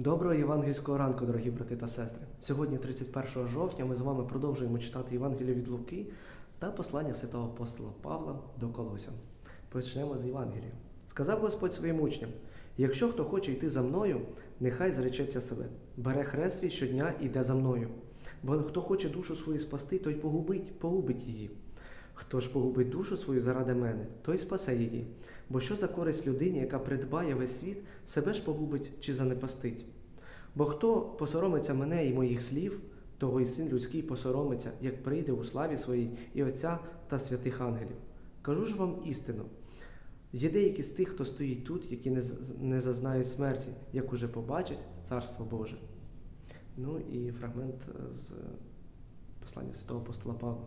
Доброго євангельського ранку, дорогі брати та сестри. Сьогодні, 31 жовтня, ми з вами продовжуємо читати Євангелію від Луки та послання святого апостола Павла до Колосян. Почнемо з Євангелія. Сказав Господь своїм учням: якщо хто хоче йти за мною, нехай зречеться себе, бере хрест свій щодня і йде за мною. Бо хто хоче душу свою спасти, той погубить, погубить її. Хто ж погубить душу свою заради мене, той спасе її. Бо що за користь людині, яка придбає весь світ, себе ж погубить чи занепастить? Бо хто посоромиться мене і моїх слів, того і син людський посоромиться, як прийде у славі своїй і Отця та святих ангелів. Кажу ж вам істину. Є деякі з тих, хто стоїть тут, які не, не зазнають смерті, як уже побачать Царство Боже. Ну і фрагмент з послання святого апостола Павла.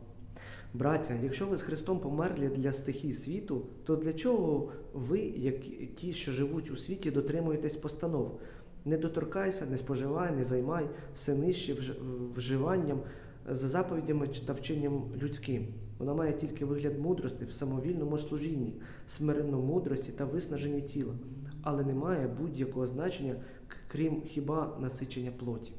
Браття, якщо ви з Христом померли для стихій світу, то для чого ви, як ті, що живуть у світі, дотримуєтесь постанов? Не доторкайся, не споживай, не займай все нижче вживанням за заповідями та вченням людським. Вона має тільки вигляд мудрості в самовільному служінні, смиренно мудрості та виснаженні тіла, але не має будь-якого значення, крім хіба насичення плоті.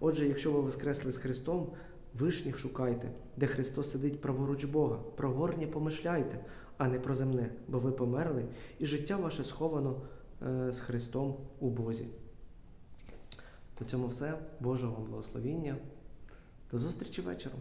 Отже, якщо ви воскресли з Христом, вишніх шукайте, де Христос сидить праворуч Бога, про горнє помишляйте, а не про земне, бо ви померли, і життя ваше сховано е, з Христом у Бозі. На цьому все. Божого вам благословіння. До зустрічі вечором.